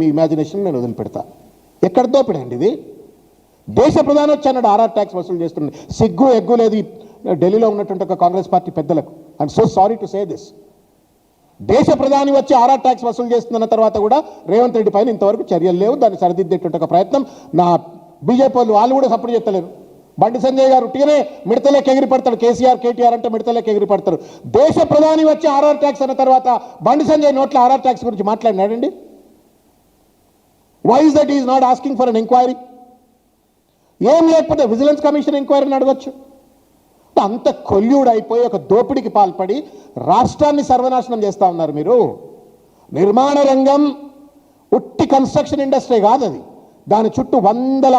మీ imagination నేను వదిలిపెడతా. ఎక్కడ దోపిడండి ఇది? దేశ ప్రధాని వచ్చి అన్నాడు ఆర్ఆర్ ట్యాక్స్ వసూలు చేస్తుంది సిగ్గు ఎగ్గు లేదు. ఢిల్లీలో ఉన్నటువంటి ఒక కాంగ్రెస్ పార్టీ పెద్దలకు. I'm so sorry to say this దేశ ప్రధాని వచ్చి ఆర్ఆర్ ట్యాక్స్ వసూలు చేస్తున్న తర్వాత కూడా రేవంత్ రెడ్డి పైన ఇంతవరకు చర్యలు లేవు. దాన్ని సరిదిద్దేటువంటి ఒక ప్రయత్నం. నా బీజేపీ వాళ్ళు వాళ్ళు కూడా సపోర్ట్ చేస్తలేరు. బండి సంజయ్ గారు ఉట్టిగానే మిడతలేకి ఎగిరి పడతాడు కేసీఆర్ కేటీఆర్ అంటే మిడతలేకి ఎగిరి పడతారు. దేశ ప్రధాని వచ్చి ఆర్ఆర్ ట్యాక్స్ అన్న తర్వాత బండి సంజయ్ నోట్ల ఆర్ఆర్ ట్యాక్స్ గురించి మాట్లాడినాడండి? Why is that is not asking for an enquiry ఏం లేకపోతే విజిలెన్స్ కమిషన్ ఎంక్వైరీని అడగచ్చు. అంత కొల్యూడ్ అయిపోయి ఒక దోపిడీకి పాల్పడి రాష్ట్రాన్ని సర్వనాశనం చేస్తూ ఉన్నారు మీరు. నిర్మాణ రంగం ఉట్టి కన్స్ట్రక్షన్ ఇండస్ట్రీ కాదు అది. దాని చుట్టూ వందల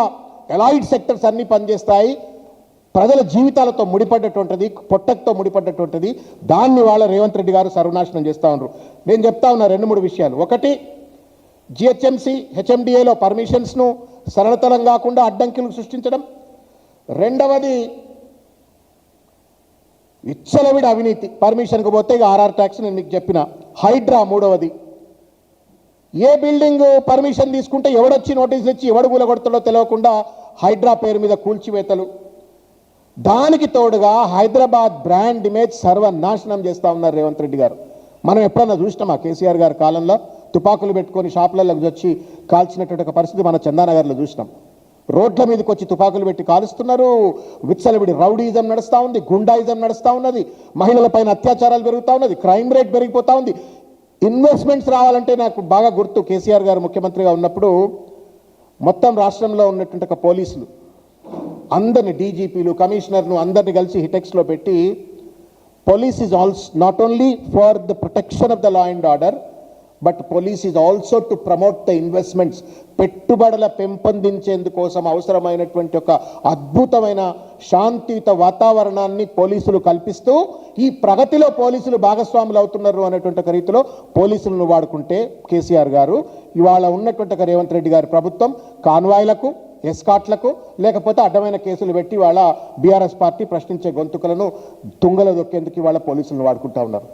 ఎలాయిడ్ సెక్టర్స్ అన్నీ పనిచేస్తాయి. ప్రజల జీవితాలతో ముడిపడ్డటువంటిది పొట్టతో ముడిపడ్డటువంటిది దాన్ని వాళ్ళ రేవంత్ రెడ్డి గారు సర్వనాశనం చేస్తా ఉన్నారు. నేను చెప్తా ఉన్నా రెండు మూడు విషయాలు. ఒకటి జిహెచ్ఎంసీ హెచ్ఎండిఏలో పర్మిషన్స్ను సరళతరం కాకుండా అడ్డంకులు సృష్టించడం. రెండవది విచ్చలవిడి అవినీతి. పర్మిషన్కి పోతే ఇక ఆర్ఆర్ ట్యాక్స్ నేను మీకు చెప్పిన. హైడ్రా మూడవది. ఏ బిల్డింగ్ పర్మిషన్ తీసుకుంటే ఎవడొచ్చి నోటీసులు ఇచ్చి ఎవడు కూలగొడతాడో తెలియకుండా హైడ్రా పేరు మీద కూల్చివేతలు. దానికి తోడుగా హైదరాబాద్ బ్రాండ్ ఇమేజ్ సర్వనాశనం చేస్తా ఉన్నారు రేవంత్ రెడ్డి గారు. మనం ఎప్పుడన్నా చూసినామా కేసీఆర్ గారి కాలంలో? తుపాకులు పెట్టుకొని షాపులలోకి వచ్చి కాల్చినటువంటి ఒక పరిస్థితి మన చందానగర్లో చూసినాం. రోడ్ల మీదకి వచ్చి తుపాకులు పెట్టి కాలుస్తున్నారు. విచ్చలవిడి రౌడీజం నడుస్తూ ఉంది గుండాయిజం నడుస్తూ ఉన్నది. మహిళలపైన అత్యాచారాలు పెరుగుతూ ఉన్నది క్రైమ్ రేట్ పెరిగిపోతూ ఉంది. ఇన్వెస్ట్మెంట్స్ రావాలంటే నాకు బాగా గుర్తు కేసీఆర్ గారు ముఖ్యమంత్రిగా ఉన్నప్పుడు మొత్తం రాష్ట్రంలో ఉన్నటువంటి ఒక పోలీసులు అందరిని డీజీపీలు కమిషనర్ను అందరిని కలిసి హిటెక్స్లో పెట్టి police is also not only for the protection of the law and order but police is also to promote the investments పెట్టుబడుల పెంపొందించేందుకోసం అవసరమైనటువంటి ఒక అద్భుతమైన శాంతియుత వాతావరణాన్ని పోలీసులు కల్పిస్తూ ఈ ప్రగతిలో పోలీసులు భాగస్వాములు అవుతున్నారు అనేటువంటి ఒక రీతిలో పోలీసులను వాడుకుంటే కేసీఆర్ గారు ఇవాళ ఉన్నటువంటి ఒక రేవంత్ రెడ్డి గారి ప్రభుత్వం కాన్వాయ్లకు ఎస్కాట్లకు లేకపోతే అడ్డమైన కేసులు పెట్టి వాళ్ళ బీఆర్ఎస్ పార్టీ ప్రశ్నించే గొంతుకలను తుంగలో దొక్కేందుకు వాళ్ళ పోలీసులను వాడుకుంటా ఉన్నారు.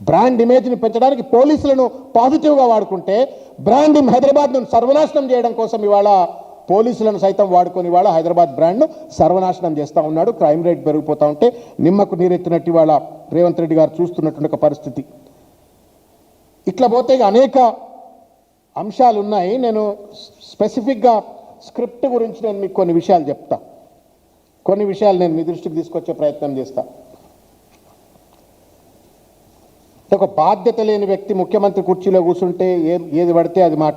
బ్రాండ్ ఇమేజ్ని పెంచడానికి పోలీసులను పాజిటివ్గా వాడుకుంటే బ్రాండ్ హైదరాబాద్ను సర్వనాశనం చేయడం కోసం ఇవాళ పోలీసులను సైతం వాడుకొని ఇవాళ హైదరాబాద్ బ్రాండ్ను సర్వనాశనం చేస్తూ ఉన్నాడు. క్రైమ్ రేట్ పెరిగిపోతూ ఉంటే నిమ్మకు నీరెత్తినట్టు ఇవాళ రేవంత్ రెడ్డి గారు చూస్తున్నటువంటి ఒక పరిస్థితి. ఇట్లా పోతే అనేక అంశాలు ఉన్నాయి నేను స్పెసిఫిక్గా స్క్రిప్ట్ గురించి నేను మీకు కొన్ని విషయాలు చెప్తా. కొన్ని విషయాలు నేను మీ దృష్టికి తీసుకొచ్చే ప్రయత్నం చేస్తాను ఒక బాధ్యత లేని వ్యక్తి ముఖ్యమంత్రి కుర్చీలో కూర్చుంటే ఏది పడితే అది మాట